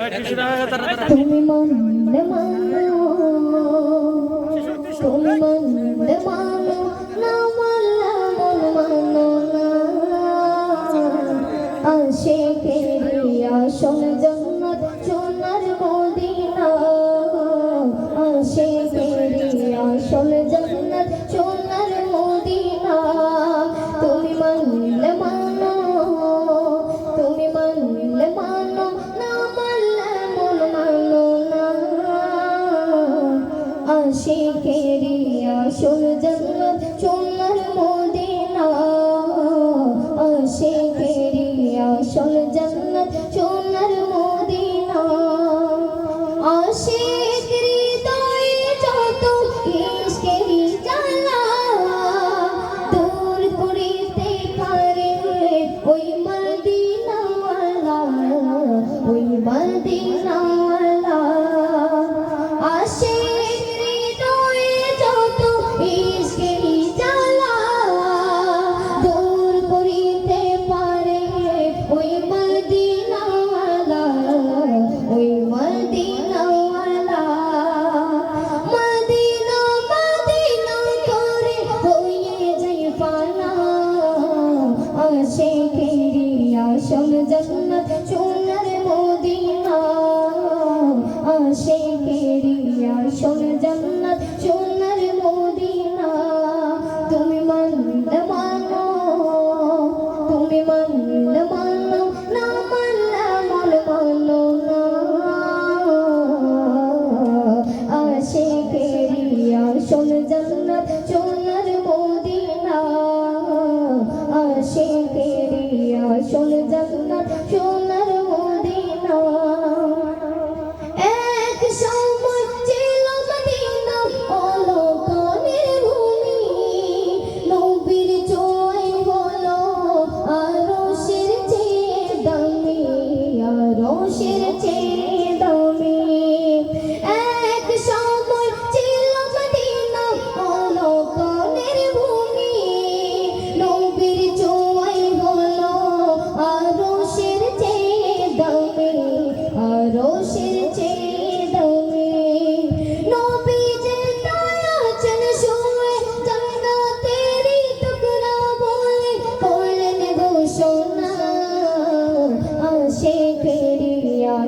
তুমি মনে মানো তুমি মনে মানো না মানলে মন মানো না আসল জন্নত সোনার মদিনা আশিকেরি আসল জন্নত আসল জন্নত সোনার মদিনা। আশিকেরি আসল জন্নত সোনার মদিনা। আশিক হৃদয়ে যত ইশকেরি জ্বালা। দূর করিতে পারে ওই মদিনাওয়ালা ওই মদিনাওয়ালা। আশিক আশিকেরি আসল জন্নত, সোনার তুমি মন্দ মানো, তুমি মন্দ মানো, না মানলে মন মানো না। আশিকেরি আসল জন্নত, সোনার মদিনা। আশিকেরি আসল জন্নত, সোনার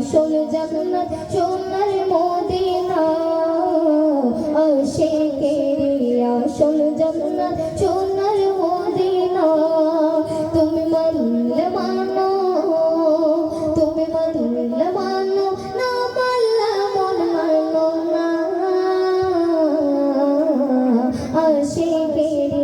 আসল জগন্নাথ, সোনার মোদিনা। আসল জগন্নাথ, সোনার মোদিনা? তুমি মানলে মানো তুমি মানলে মানো না মানলে মন মানো না। আশেকেরি